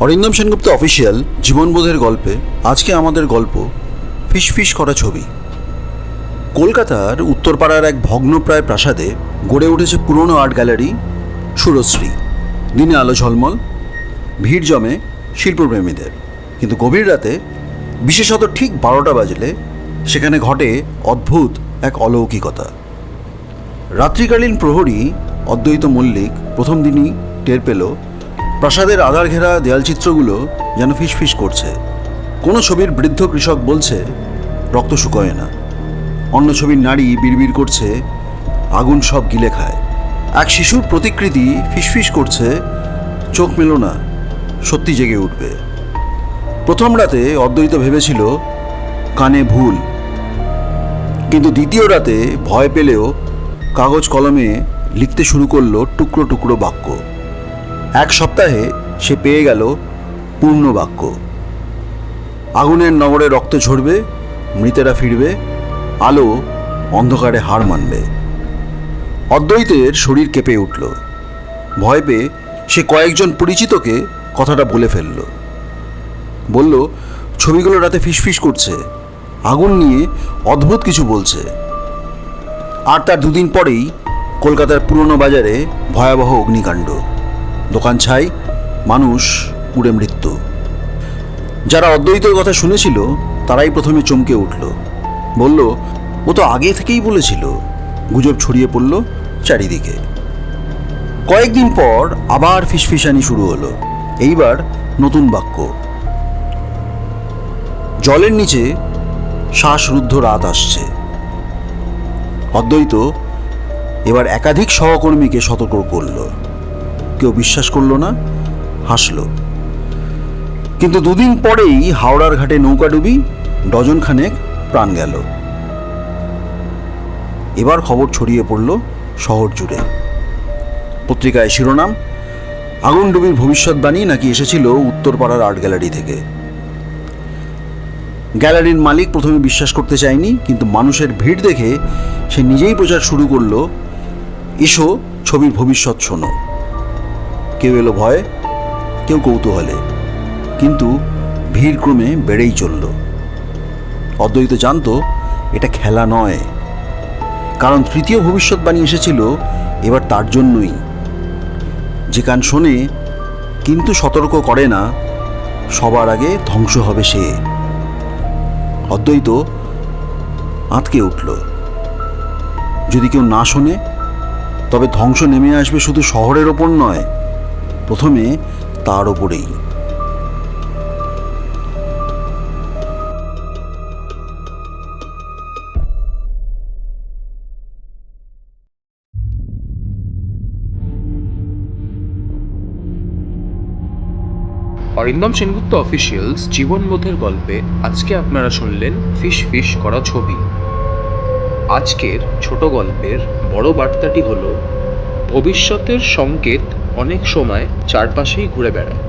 Arindam Sengupta official জীবনবোধের গল্পে আজকে আমাদের গল্প ফিস ফিস করা ছবি। কলকাতার উত্তরপাড়ার এক ভগ্নপ্রায় প্রাসাদে গড়ে উঠেছে পুরনো আর্ট গ্যালারি সুরশ্রী। দিনে আলো ঝলমল, ভিড় জমে শিল্পপ্রেমীদের। কিন্তু গভীর রাতে, বিশেষত ঠিক বারোটা বাজলে, সেখানে ঘটে অদ্ভুত এক অলৌকিকতা। রাত্রিকালীন প্রহরী অদ্বৈত মল্লিক প্রথম দিনই টের পেল প্রাসাদের আধার ঘেরা দেয়ালচিত্রগুলো যেন ফিসফিস করছে। কোনো ছবির বৃদ্ধ কৃষক বলছে, রক্ত শুকোয় না। অন্য ছবির নারী বিড়বিড় করছে, আগুন সব গিলে খায়। এক শিশুর প্রতিকৃতি ফিসফিস করছে, চোখ মেলো না, সত্যি জেগে উঠবে। প্রথম রাতে অদ্বৈত ভেবেছিল, কানে ভুল। কিন্তু দ্বিতীয় রাতে ভয় পেলেও কাগজ কলমে লিখতে শুরু করল টুকরো টুকরো বাক্য। এক সপ্তাহে সে পেয়ে গেল পূর্ণ বাক্য আগুনের নগরে রক্ত ঝরবে, মৃতেরা ফিরবে, আলো অন্ধকারে হার মানবে। অদ্বৈতের শরীর কেঁপে উঠল। ভয় পেয়ে সে কয়েকজন পরিচিতকে কথাটা বলে ফেলল। বলল, ছবিগুলো রাতে ফিসফিস করছে। আগুন নিয়ে অদ্ভুত কিছু বলছে। আর তার দুদিন পরেই কলকাতার পুরনো বাজারে ভয়াবহ অগ্নিকাণ্ড। দোকান ছাই, মানুষ, পুড়ে মৃত্যু। যারা অদ্বৈতের কথা শুনেছিল, তারাই প্রথমে চমকে উঠল। বলল, ও তো আগে থেকেই বলেছিল। গুজব ছড়িয়ে পড়ল চারিদিকে। কয়েকদিন পর আবার ফিসফিসানি শুরু হলো। এইবার নতুন বাক্য। জলের নিচে শ্বাসরুদ্ধ রাত আসছে। অদ্বৈত এবার একাধিক সহকর্মীকে সতর্ক করল। কেউ বিশ্বাস করল না, হাসল। কিন্তু দুদিন পরেই হাওড়ার ঘাটে নৌকাডুবি ডজন খানেক প্রাণ গেল। এবার খবর ছড়িয়ে পড়ল শহর জুড়ে। পত্রিকায় শিরোনাম আগুনডুবির ভবিষ্যৎবাণী নাকি এসেছিল উত্তরপাড়ার আর্ট গ্যালারি থেকে। গ্যালারির মালিক প্রথমে বিশ্বাস করতে চায়নি, কিন্তু মানুষের ভিড় দেখে সে নিজেই প্রচার শুরু করল, এসো ছবির ভবিষ্যৎ শোনো। কেউ এলো ভয়, কেউ কৌতূহলে। কিন্তু ভিড় ক্রমে বেড়েই চলল। অদ্বৈত জানতো, এটা খেলা নয়। কারণ তৃতীয় ভবিষ্যৎবাণী এসেছিল এবার তার জন্যই। যে কান শোনে, কিন্তু সতর্ক করে না, সবার আগে ধ্বংস হবে সে। অদ্বৈত আঁতকে উঠল। যদি কেউ না শোনে, তবে ধ্বংস নেমে আসবে শুধু শহরের ওপর নয় প্রথমে তার ওপরেই অরিন্দম সেনগুপ্ত অফিসিয়ালস জীবনবোধের গল্পে আজকে আপনারা শুনলেন ফিশ ফিশ করা ছবি। আজকের ছোট গল্পের বড় বার্তাটি হল, ভবিষ্যতের সংকেত অনেক সময় চারপাশেই ঘুরে বেড়ায়।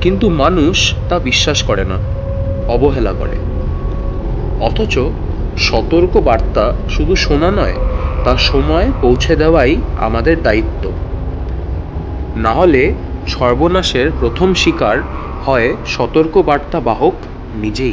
কিন্তু মানুষ তা বিশ্বাস করে না, অবহেলা করে। অথচ সতর্ক বার্তা শুধু শোনা নয়, তা সময় পৌঁছে দেওয়াই আমাদের দায়িত্ব। না হলে সর্বনাশের প্রথম শিকার হয় সতর্ক বার্তা বাহক নিজেই।